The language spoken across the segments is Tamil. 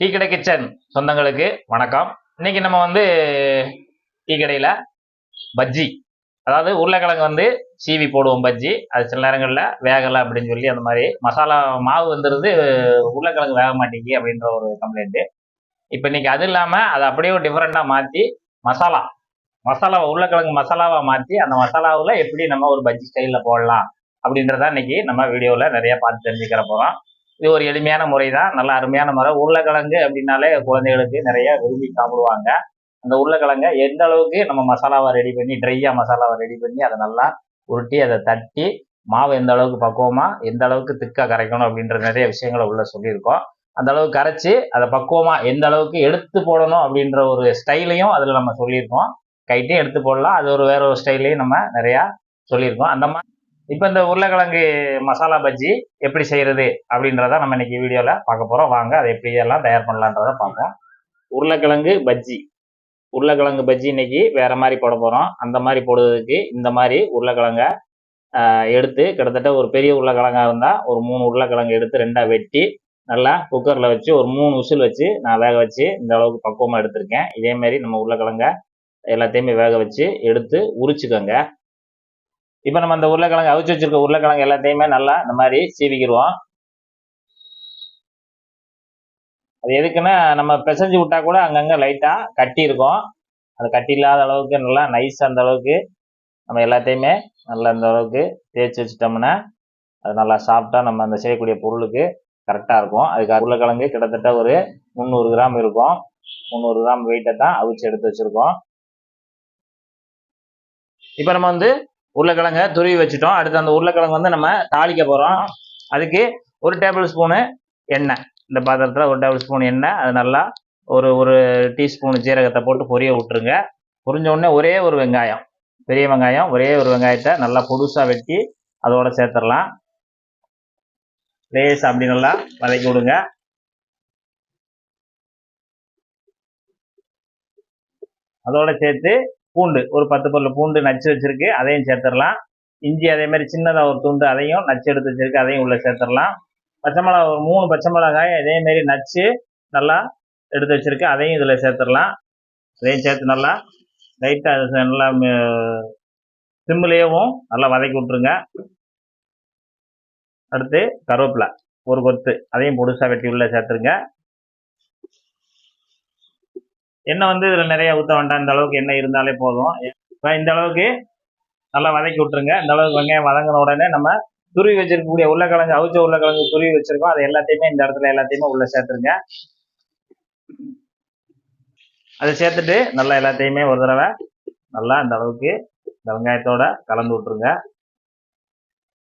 டீ கடை கிச்சன் சொந்தங்களுக்கு வணக்கம். இன்னைக்கு நம்ம வந்து டீ கடையில் பஜ்ஜி. அதாவது உருளைக்கிழங்கு வந்து சீவி போடுவோம் பஜ்ஜி. அது சில நேரங்களில் வேகலை அப்படின்னு சொல்லி அந்த மாதிரி மசாலா மாவு வந்துடுது உருளைக்கிழங்கு வேக மாட்டேங்கி அப்படின்ற ஒரு கம்ப்ளைண்ட்டு இப்போ இன்னைக்கு அது இல்லாமல் அதை அப்படியே டிஃப்ரெண்ட்டாக மாற்றி மசாலா மசாலா உருளைக்கிழங்கு மசாலாவாக மாற்றி அந்த மசாலாவில் எப்படி நம்ம ஒரு பஜ்ஜி ஸ்டைலில் போடலாம் அப்படின்றத இன்னைக்கு நம்ம வீடியோவில் நிறைய பார்த்து தெரிஞ்சுக்கிற போகிறோம் இது ஒரு எளிமையான முறை தான் நல்ல அருமையான முறை. உருளைக்கிழங்கு அப்படின்னாலே குழந்தைகளுக்கு நிறைய விரும்பி சாப்பிடுவாங்க. அந்த உருளைக்கிழங்கை எந்த அளவுக்கு நம்ம மசாலாவை ரெடி பண்ணி ட்ரையாக மசாலாவை ரெடி பண்ணி அதை நல்லா உருட்டி அதை தட்டி மாவு எந்த அளவுக்கு பக்குவமாக எந்த அளவுக்கு திக்காக கரைக்கணும் அப்படின்ற நிறைய விஷயங்களை உள்ள சொல்லியிருக்கோம். அந்த அளவுக்கு கரைச்சி அதை பக்குவமாக எந்த அளவுக்கு எடுத்து போடணும் அப்படின்ற ஒரு ஸ்டைலையும் அதில் நம்ம சொல்லியிருக்கோம். கைட்டையும் எடுத்து போடலாம். அது ஒரு வேற ஒரு ஸ்டைலையும் நம்ம நிறையா சொல்லியிருக்கோம். அந்த மாதிரி இப்போ இந்த உருளைக்கிழங்கு மசாலா பஜ்ஜி எப்படி செய்யறது அப்படின்றத நம்ம இன்னைக்கு வீடியோவில் பார்க்க போகிறோம் வாங்க அதை எப்படி எல்லாம் தயார் பண்ணலான்றத பார்ப்போம். உருளைக்கிழங்கு பஜ்ஜி. உருளைக்கிழங்கு பஜ்ஜி இன்னைக்கு வேற மாதிரி போட போகிறோம் அந்த மாதிரி போடுறதுக்கு இந்த மாதிரி உருளைக்கிழங்க எடுத்து கிட்டத்தட்ட ஒரு பெரிய உருளைக்கிழங்காக இருந்தால் ஒரு மூணு உருளைக்கிழங்கு எடுத்து ரெண்டாக வெட்டி நல்லா குக்கரில் வச்சு ஒரு மூணு உசில் வச்சு நான் வேக வச்சு இந்த அளவுக்கு பக்குவமாக எடுத்திருக்கேன். இதேமாரி நம்ம உருளைக்கிழங்க எல்லாத்தையுமே வேக வச்சு எடுத்து உரிச்சுக்கோங்க. இப்போ நம்ம அந்த உருளைக்கிழங்கு அவிச்சு வச்சிருக்க உருளைக்கிழங்கு எல்லாத்தையுமே நல்லா இந்த மாதிரி சீவிக்கிடுவோம் அது எதுக்குன்னா நம்ம பிசைஞ்சு விட்டா கூட அங்கங்கே லைட்டாக கட்டி இருக்கும் அது கட்டி இல்லாத அளவுக்கு நல்லா நைஸ் அந்த அளவுக்கு நம்ம எல்லாத்தையுமே நல்லா அந்த அளவுக்கு தேய்ச்சி வச்சுட்டோம்னா அது நல்லா சாப்பிட்டா நம்ம அந்த செய்யக்கூடிய பொருளுக்கு கரெக்டாக இருக்கும். அதுக்கு உருளைக்கிழங்கு கிட்டத்தட்ட ஒரு முந்நூறு கிராம் இருக்கும். முந்நூறு கிராம் வெயிட்டை தான் அவிச்சு எடுத்து வச்சுருக்கோம். இப்போ நம்ம வந்து உருளைக்கிழங்க துருவி வச்சுட்டோம். அடுத்து அந்த உருளைக்கிழங்கு வந்து நம்ம தாளிக்க போகிறோம் அதுக்கு ஒரு டேபிள் ஸ்பூனு எண்ணெய். இந்த பாத்திரத்தில் ஒரு டேபிள் ஸ்பூன் எண்ணெய். அது நல்லா ஒரு ஒரு டீஸ்பூன் ஜீரகத்தை போட்டு பொரிய விட்டுருங்க. பொரிஞ்ச உடனே ஒரே ஒரு வெங்காயம். பெரிய வெங்காயம் ஒரே ஒரு வெங்காயத்தை நல்லா பொடுசாக வெட்டி அதோட சேர்த்துடலாம். லேஸ் அப்படி நல்லா வதக்கி விடுங்க. அதோட சேர்த்து பூண்டு ஒரு பத்து பல்லு பூண்டு நச்சு வச்சிருக்கு அதையும் சேர்த்துடலாம். இஞ்சி அதே மாதிரி சின்னதாக ஒரு துண்டு அதையும் நச்சு எடுத்து வச்சிருக்கு அதையும் உள்ளே சேர்த்துடலாம். பச்சை மிளகா ஒரு மூணு பச்சை மிளகாய் அதேமாரி மாதிரி நச்சு நல்லா எடுத்து வச்சிருக்கு அதையும் இதில் சேர்த்துடலாம். அதையும் சேர்த்து நல்லா லைட்டாக நல்லா சிம்மிலேயும் நல்லா வதக்கி விட்ருங்க அடுத்து கருவேப்பிலை ஒரு கொத்து அதையும் பொடுசாக வெட்டி உள்ளே சேர்த்துருங்க. எண்ணெய் வந்து இதில் நிறைய ஊற்ற வேண்டாம் இந்த அளவுக்கு எண்ணெய் இருந்தாலே போதும். இப்போ இந்த அளவுக்கு நல்லா வதக்கி விட்ருங்க இந்த அளவுக்கு வெங்காயம் வதங்கின உடனே நம்ம துருவி வச்சிருக்கக்கூடிய உருளைக்கிழங்கு அவிச்ச உருளைக்கிழங்கு துருவி வச்சிருக்கோம். அது எல்லாத்தையுமே இந்த இடத்துல எல்லாத்தையுமே உள்ள சேர்த்துருங்க. அதை சேர்த்துட்டு நல்லா எல்லாத்தையுமே ஒரு தடவை நல்லா இந்த அளவுக்கு இந்த வெங்காயத்தோட கலந்து விட்ருங்க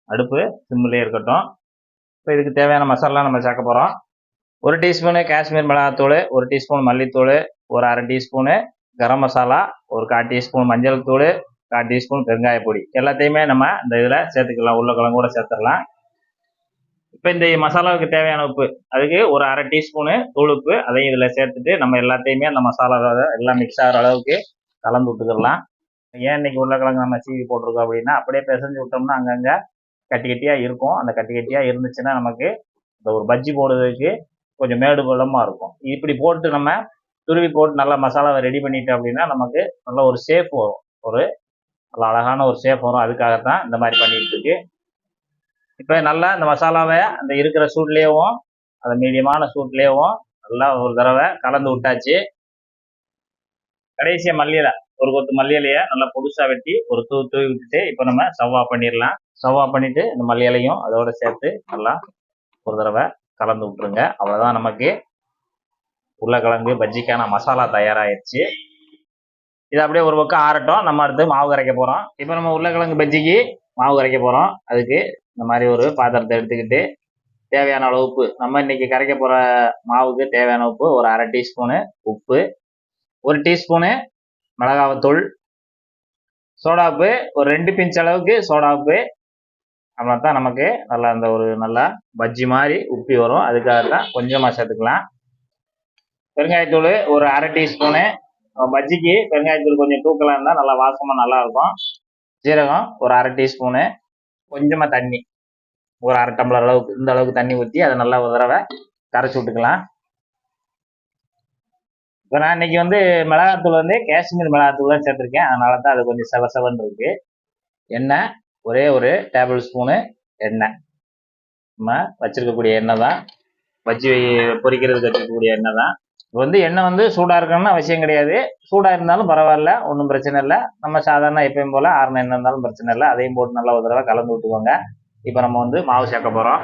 அடுப்பு சிம்மிலே இருக்கட்டும். இப்போ இதுக்கு தேவையான மசாலா நம்ம சேர்க்க போகிறோம் ஒரு டீஸ்பூனு காஷ்மீர் மிளகாத்தூள் ஒரு டீஸ்பூன் மல்லித்தூள் ஒரு அரை டீஸ்பூனு கரம் மசாலா ஒரு கால் டீஸ்பூன் மஞ்சள் தூள் கால் டீஸ்பூன் பெருங்காய பொடி. எல்லாத்தையுமே நம்ம இந்த இதில் சேர்த்துக்கலாம். உருளைக்கிழங்கு கூட சேர்த்துடலாம். இப்போ இந்த மசாலாவுக்கு தேவையான உப்பு. அதுக்கு ஒரு அரை டீஸ்பூனு தூள் உப்பு அதையும் இதில் சேர்த்துட்டு நம்ம எல்லாத்தையுமே அந்த மசாலாவோட எல்லாம் மிக்ஸ் ஆகிற அளவுக்கு கலந்து விட்டுக்கிடலாம் ஏன் இன்னைக்கு உருளைக்கிழங்கு நம்ம சீவி போட்டிருக்கோம் அப்படின்னா அப்படியே பிசைஞ்சு விட்டோம்னா அங்கங்கே கட்டி கட்டியாக இருக்கும். அந்த கட்டி கட்டியாக இருந்துச்சுன்னா நமக்கு இந்த ஒரு பஜ்ஜி போடுறதுக்கு கொஞ்சம் மேடு பள்ளமாக இருக்கும். இப்படி போட்டு நம்ம துருவி போட்டு நல்லா மசாலாவை ரெடி பண்ணிட்டோம் அப்படின்னா நமக்கு நல்ல ஒரு சேஃப் வரும். ஒரு நல்ல அழகான ஒரு சேஃப் வரும். அதுக்காகத்தான் இந்த மாதிரி பண்ணிட்டு இருக்கு. இப்போ நல்லா இந்த மசாலாவை அந்த இருக்கிற சூட்லேயும் அந்த மீடியமான சூட்லேயும் நல்லா ஒரு தடவை கலந்து விட்டாச்சு. கடைசியாக மல்லியில ஒரு கொத்து மல்லியிலையை நல்லா புதுசாக வெட்டி ஒரு தூ தூவி விட்டுட்டு இப்போ நம்ம சவ்வா பண்ணிடலாம். சவ்வா பண்ணிட்டு இந்த மல்லியிலையும் அதோட சேர்த்து நல்லா ஒரு தடவை கலந்து விட்டுருங்க. அவ்வளோதான் நமக்கு உருளைக்கிழங்கு பஜ்ஜிக்கான மசாலா தயாராகிடுச்சு இது அப்படியே ஒரு பக்கம் ஆறட்டும். நம்ம அடுத்து மாவு கரைக்க போகிறோம் இப்போ நம்ம உருளைக்கிழங்கு பஜ்ஜிக்கு மாவு கரைக்க போகிறோம் அதுக்கு இந்த மாதிரி ஒரு பாத்திரத்தை எடுத்துக்கிட்டு தேவையான அளவு உப்பு. நம்ம இன்னைக்கு கரைக்க போகிற மாவுக்கு தேவையான உப்பு ஒரு அரை டீஸ்பூனு உப்பு ஒரு டீஸ்பூனு மிளகாவத்தூள் சோடா உப்பு ஒரு ரெண்டு பிஞ்ச் அளவுக்கு சோடா உப்பு. அப்படின்னா தான் நமக்கு. நல்லா அந்த ஒரு நல்லா பஜ்ஜி மாதிரி உப்பி வரும். அதுக்காக தான் கொஞ்சமாக சேர்த்துக்கலாம். பெருங்காயத்தூள் ஒரு அரை டீஸ்பூனு பஜ்ஜிக்கு பெருங்காயத்தூள் கொஞ்சம் தூக்கலாம் இருந்தால் நல்லா வாசமாக நல்லாயிருக்கும். சீரகம் ஜீரகம் ஒரு அரை டீஸ்பூனு கொஞ்சமாக தண்ணி. ஒரு அரை டம்ளர் அளவுக்கு இந்த அளவுக்கு தண்ணி ஊற்றி அதை நல்லா ஒரு தடவை கரைச்சி விட்டுக்கலாம். இப்போ நான் இன்னைக்கு வந்து மிளகாத்தூள் வந்து காஷ்மீர் மிளகாத்தூள் தான் சேர்த்துருக்கேன். அதனால தான் அது கொஞ்சம் செவ செவன்னு இருக்கு. எண்ணெய் ஒரே ஒரு டேபிள் ஸ்பூனு எண்ணெய். நம்ம வச்சிருக்கக்கூடிய எண்ணெய் தான். வச்சு பொரிக்கிறதுக்கு வச்சுருக்கக்கூடிய எண்ணெய் தான். இப்போ வந்து எண்ணெய் வந்து சூடாக இருக்கணும்னு அவசியம் கிடையாது. சூடாக இருந்தாலும் பரவாயில்ல ஒன்றும் பிரச்சனை இல்லை. நம்ம சாதாரண எப்பயும் போல் ஆறுன எண்ணெய் இருந்தாலும் பிரச்சனை இல்லை. அதையும் போட்டு நல்லா ஒரு தடவை கலந்து விட்டுக்கோங்க. இப்போ நம்ம வந்து மாவு சேர்க்க போகிறோம்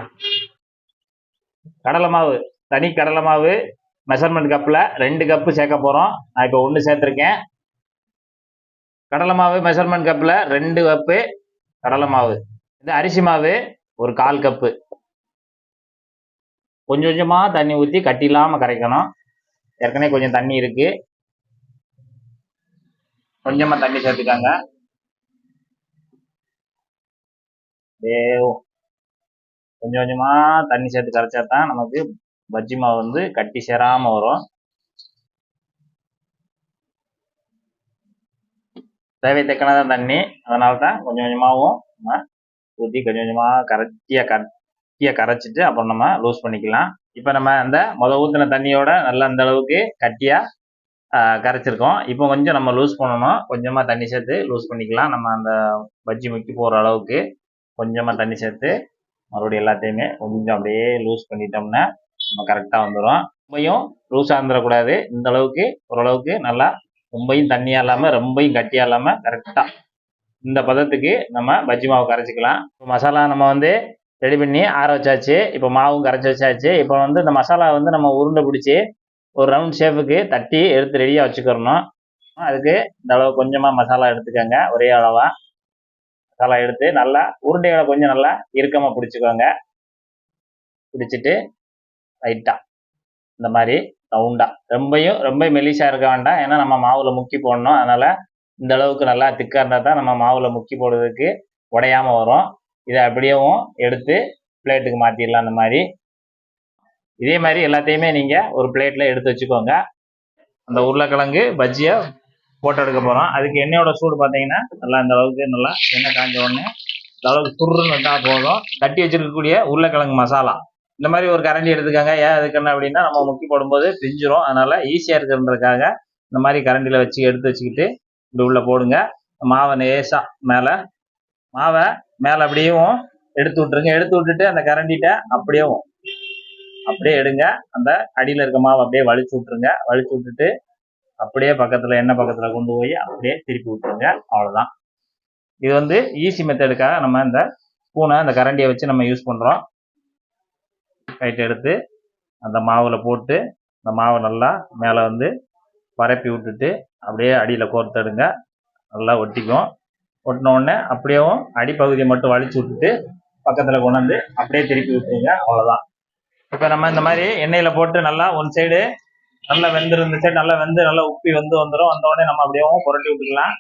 கடலை மாவு தனி கடலை மாவு மெஷர்மெண்ட் கப்பில் ரெண்டு கப்பு சேர்க்க போகிறோம் நான் இப்போ ஒன்று சேர்த்துருக்கேன். கடலை மாவு மெஷர்மெண்ட் கப்பில் ரெண்டு கப்பு கடலை மாவு. இது அரிசி மாவு ஒரு கால் கப்பு கொஞ்சம் கொஞ்சமாக தண்ணி ஊற்றி கட்டி இல்லாமல் கரைக்கணும். ஏற்கனவே கொஞ்சம் தண்ணி இருக்கு. கொஞ்சமாக தண்ணி சேர்த்துக்காங்க. கொஞ்சம் கொஞ்சமாக தண்ணி சேர்த்து கரைச்சா தான் நமக்கு பஜ்ஜி மாவு வந்து கட்டி சேராமல் வரும். தேவை தக்கனதான் தண்ணி. அதனால தான் கொஞ்சம் கொஞ்சமாகவும் நம்ம ஊற்றி கொஞ்சம் கொஞ்சமாக கரைச்சியாக கட்டியாக கரைச்சிட்டு அப்புறம் நம்ம லூஸ் பண்ணிக்கலாம். இப்போ நம்ம அந்த முத ஊற்றின தண்ணியோட நல்லா அந்த அளவுக்கு கட்டியாக கரைச்சிருக்கோம். இப்போ கொஞ்சம் நம்ம லூஸ் பண்ணணும். கொஞ்சமாக தண்ணி சேர்த்து லூஸ் பண்ணிக்கலாம். நம்ம அந்த பஜ்ஜி முக்கி போகிற அளவுக்கு கொஞ்சமாக தண்ணி சேர்த்து மறுபடியும் எல்லாத்தையுமே கொஞ்சம் அப்படியே லூஸ் பண்ணிட்டோம்னா நம்ம கரெக்டாக வந்துடும் ரொம்பையும் லூஸாக இருந்துடக்கூடாது இந்த அளவுக்கு ஓரளவுக்கு நல்லா ரொம்பையும் தண்ணியாக இல்லாமல் ரொம்பையும் கட்டியாக இல்லாமல் கரெக்டாக இந்த பதத்துக்கு நம்ம பஜ்ஜி மாவு கரைச்சிக்கலாம். மசாலா நம்ம வந்து ரெடி பண்ணி ஆற வச்சாச்சு. இப்போ மாவும் கரைச்சி வச்சாச்சு. இப்போ வந்து இந்த மசாலா வந்து நம்ம உருண்டை பிடிச்சி ஒரு ரவுண்ட் ஷேப்புக்கு தட்டி எடுத்து ரெடியாக வச்சுக்கிறணும். அதுக்கு இந்த அளவு கொஞ்சமாக மசாலா எடுத்துக்கோங்க. ஒரே அளவாக மசாலா எடுத்து நல்லா உருண்டைகளை கொஞ்சம் நல்லா இறுக்கமாக பிடிச்சிக்கோங்க. பிடிச்சிட்டு லைட்டாக இந்த மாதிரி ரவுண்டாக ரொம்பையும் ரொம்ப மெலிசாக இருக்க வேண்டாம். ஏன்னா நம்ம மாவில் முக்கி போடணும். அதனால் இந்த அளவுக்கு நல்லா திக்காக இருந்தால் தான் நம்ம மாவில் முக்கி போடுறதுக்கு உடையாமல் வரும். இதை அப்படியேவும் எடுத்து பிளேட்டுக்கு மாற்றிடலாம் அந்த மாதிரி. இதே மாதிரி எல்லாத்தையுமே நீங்கள் ஒரு பிளேட்டில் எடுத்து வச்சுக்கோங்க. அந்த உருளைக்கிழங்கு பஜ்ஜியை போட்டு எடுக்க போகிறோம் அதுக்கு எண்ணெயோட சூடு பார்த்தீங்கன்னா நல்லா இந்த அளவுக்கு நல்லா எண்ணெய் காஞ்ச உடனே இந்த அளவுக்கு துருன்னு இருந்தால் போதும். தட்டி வச்சிருக்கக்கூடிய உருளைக்கிழங்கு மசாலா. இந்த மாதிரி ஒரு கரண்டி எடுத்துக்கோங்க. ஏன் அதுக்குன்னு அப்படின்னா நம்ம முக்கி போடும்போது பிஞ்சிரும். அதனால் ஈஸியாக இருக்குன்றதுக்காக இந்த மாதிரி கரண்டியில் வச்சு எடுத்து வச்சுக்கிட்டு இப்படி உள்ளே போடுங்க. மாவை நேசாக மேலே மாவை மேலே அப்படியும் எடுத்து விட்டுருங்க. எடுத்து விட்டுட்டு அந்த கரண்டிட்ட அப்படியேவும் அப்படியே எடுங்க. அந்த அடியில் இருக்க மாவை அப்படியே வலிச்சு விட்டுருங்க. வலிச்சு விட்டுட்டு அப்படியே பக்கத்தில் எண்ணெய் பக்கத்தில் கொண்டு போய் அப்படியே திருப்பி விட்டுருங்க. அவ்வளோதான் இது வந்து ஈஸி மெத்தடுக்காக நம்ம இந்த ஸ்பூனை அந்த கரண்டியை வச்சு நம்ம யூஸ் பண்ணுறோம் கைட்டு எடுத்து அந்த மாவில் போட்டு அந்த மாவை நல்லா மேலே வந்து பரப்பி விட்டுட்டு அப்படியே அடியில் கோர்த்தெடுங்க. நல்லா ஒட்டிக்கும். ஒட்டின உடனே அப்படியேவும் அடிப்பகுதியை மட்டும் வலிச்சு விட்டுட்டு பக்கத்தில் கொண்டாந்து அப்படியே திருப்பி விட்டுருங்க அவ்வளோதான் இப்போ நம்ம இந்த மாதிரி எண்ணெயில் போட்டு நல்லா ஒன் சைடு நல்லா வெந்து இருந்துச்சு சைடு நல்லா வெந்து நல்லா உப்பி வந்து வந்துடும் வந்தோடனே நம்ம அப்படியேவும் புரட்டி விட்டுக்கலாம்.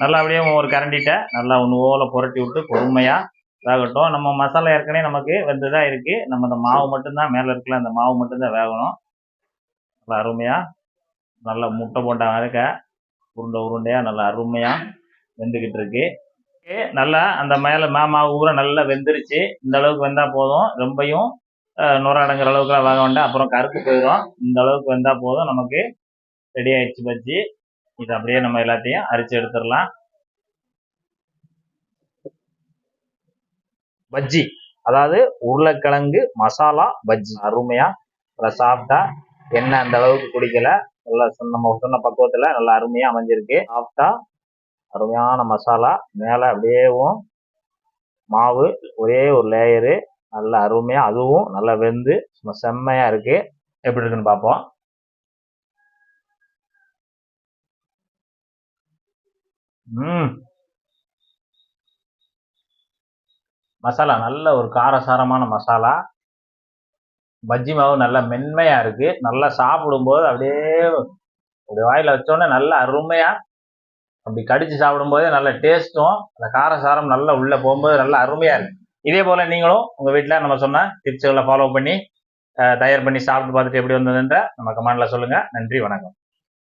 நல்லா அப்படியே ஒரு கரண்டிட்ட நல்லா ஒன்று ஓலை புரட்டி விட்டு பொறுமையாக வேகட்டும். நம்ம மசாலா ஏற்கனவே நமக்கு வெந்துதான் இருக்குது நம்ம இந்த மாவு மட்டும்தான் மேலே இருக்கல அந்த மாவு மட்டும்தான் வேகணும். நல்லா அருமையாக நல்லா முட்டை போட்டா இருக்க. உருண்டை உருண்டையாக நல்லா அருமையாக வெந்துக்கிட்டு இருக்கு நல்லா அந்த மேலே மாவு ஊற நல்லா வெந்துருச்சு. இந்த அளவுக்கு வெந்தால் போதும். ரொம்பையும் நுர அடங்குற அளவுக்குலாம் வாங்க வேண்டாம். அப்புறம் கருப்பு போயிடும். இந்த அளவுக்கு வெந்தால் போதும். நமக்கு ரெடி ஆயிடுச்சு பஜ்ஜி. இது அப்படியே நம்ம எல்லாத்தையும் அரிச்சு எடுத்துடலாம். பஜ்ஜி அதாவது உருளைக்கிழங்கு மசாலா பஜ்ஜி. அருமையா சாப்பிட்டா எண்ணெய் அந்த அளவுக்கு குடிக்கல. நல்லா நம்ம சொன்ன பக்குவத்தில் நல்லா அருமையாக அமைஞ்சிருக்கு. சாப்பிட்டா அருமையான மசாலா. மேலே அப்படியேவும் மாவு ஒரே ஒரு லேயரு நல்ல அருமையாக அதுவும் நல்லா வெந்து சும்மா செம்மையாக இருக்குது எப்படி இருக்குன்னு பார்ப்போம். ம். மசாலா நல்ல ஒரு காரசாரமான மசாலா. பஜ்ஜி மாவு நல்லா மென்மையாக இருக்குது நல்லா சாப்பிடும்போது அப்படியே அப்படி வாயில் வச்சோடனே நல்லா அருமையாக அப்படி கடிச்சு சாப்பிடும்போதே நல்ல டேஸ்ட்டும் அந்த காரசாரம் நல்லா உள்ளே போகும்போது நல்லா அருமையாக இருக்குது இதே போல் நீங்களும் உங்கள் வீட்டில் நம்ம சொன்ன டிப்ஸ்களை ஃபாலோ பண்ணி தயார் பண்ணி சாப்பிட்டு பார்த்துட்டு எப்படி வந்ததுன்ற நம்ம கமெண்டில் சொல்லுங்கள் நன்றி வணக்கம்.